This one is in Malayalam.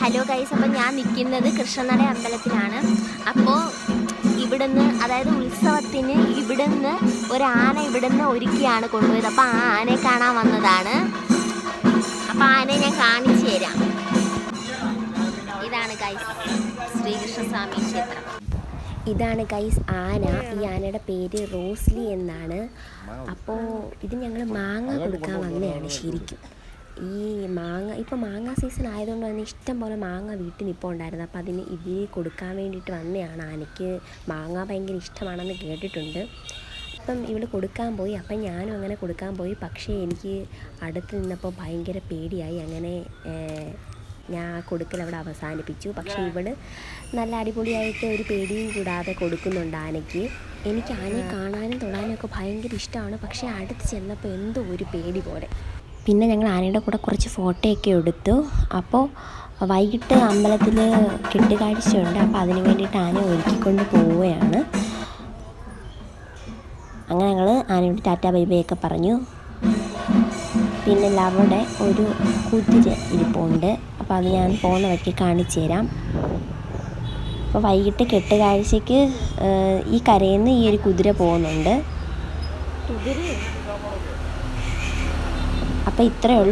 ഹലോ ഗൈസ് അപ്പം ഞാൻ നിൽക്കുന്നത് കൃഷ്ണനട അമ്പലത്തിലാണ്. അപ്പോൾ ഇവിടുന്ന് അതായത് ഉത്സവത്തിന് ഇവിടുന്ന് ഒരു ആന ഇവിടുന്ന് ഒരുക്കിയാണ് കൊണ്ടുപോയത്. അപ്പോൾ ആ ആനയെ കാണാൻ വന്നതാണ്. അപ്പോൾ ആനയെ ഞാൻ കാണിച്ചു തരാം. ഇതാണ് ഗൈസ് ശ്രീകൃഷ്ണസ്വാമി ക്ഷേത്രം. ഇതാണ് ഗൈസ് ആന. ഈ ആനയുടെ പേര് റോസ്ലി എന്നാണ്. അപ്പോൾ ഇത് ഞങ്ങൾ മാങ്ങ കൊടുക്കാൻ വന്നതാണ് ശരിക്കും. ഈ മാങ്ങ ഇപ്പോൾ മാങ്ങ സീസൺ ആയതുകൊണ്ട് തന്നെ ഇഷ്ടം പോലെ മാങ്ങ വീട്ടിൽ ഇപ്പോൾ ഉണ്ടായിരുന്നു. അപ്പോൾ അതിന് ഇതിൽ കൊടുക്കാൻ വേണ്ടിയിട്ട് വന്നതാണ് ആനയ്ക്ക് മാങ്ങ ഭയങ്കര ഇഷ്ടമാണെന്ന് കേട്ടിട്ടുണ്ട്. അപ്പം ഇവൾ കൊടുക്കാൻ പോയി. അപ്പം ഞാനും അങ്ങനെ കൊടുക്കാൻ പോയി. പക്ഷേ എനിക്ക് അടുത്ത് നിന്നപ്പോൾ ഭയങ്കര പേടിയായി. അങ്ങനെ ഞാൻ കൊടുക്കൽ അവിടെ അവസാനിപ്പിച്ചു. പക്ഷേ ഇവിടെ നല്ല അടിപൊളിയായിട്ട് ഒരു പേടിയും കൂടാതെ കൊടുക്കുന്നുണ്ട് ആനയ്ക്ക്. എനിക്ക് ആനയെ കാണാനും തൊടാനും ഒക്കെ ഭയങ്കര ഇഷ്ടമാണ്. പക്ഷേ അടുത്ത് ചെന്നപ്പോൾ എന്തോ ഒരു പേടി പോലെ. പിന്നെ ഞങ്ങൾ ആനയുടെ കൂടെ കുറച്ച് ഫോട്ടോയൊക്കെ എടുത്തു. അപ്പോൾ വൈകിട്ട് അമ്പലത്തിൽ കെട്ടുകാഴ്ചയുണ്ട്. അപ്പോൾ അതിന് വേണ്ടിയിട്ട് ആന ഒരുക്കിക്കൊണ്ട് പോവുകയാണ്. അങ്ങനെ ഞങ്ങൾ ആനയോട് ടാറ്റ ബൈ പറഞ്ഞു. പിന്നെ അവിടെ ഒരു കുതിര ഇരിപ്പുണ്ട്. അപ്പോൾ അത് ഞാൻ പോകുന്ന വഴിക്ക് കാണിച്ചു തരാം. അപ്പോൾ വൈകിട്ട് കെട്ടുകാഴ്ചയ്ക്ക് ഈ കരയിൽ നിന്ന് ഈ ഒരു കുതിര പോകുന്നുണ്ട്. അപ്പോൾ ഇത്രയേ ഉള്ളൂ.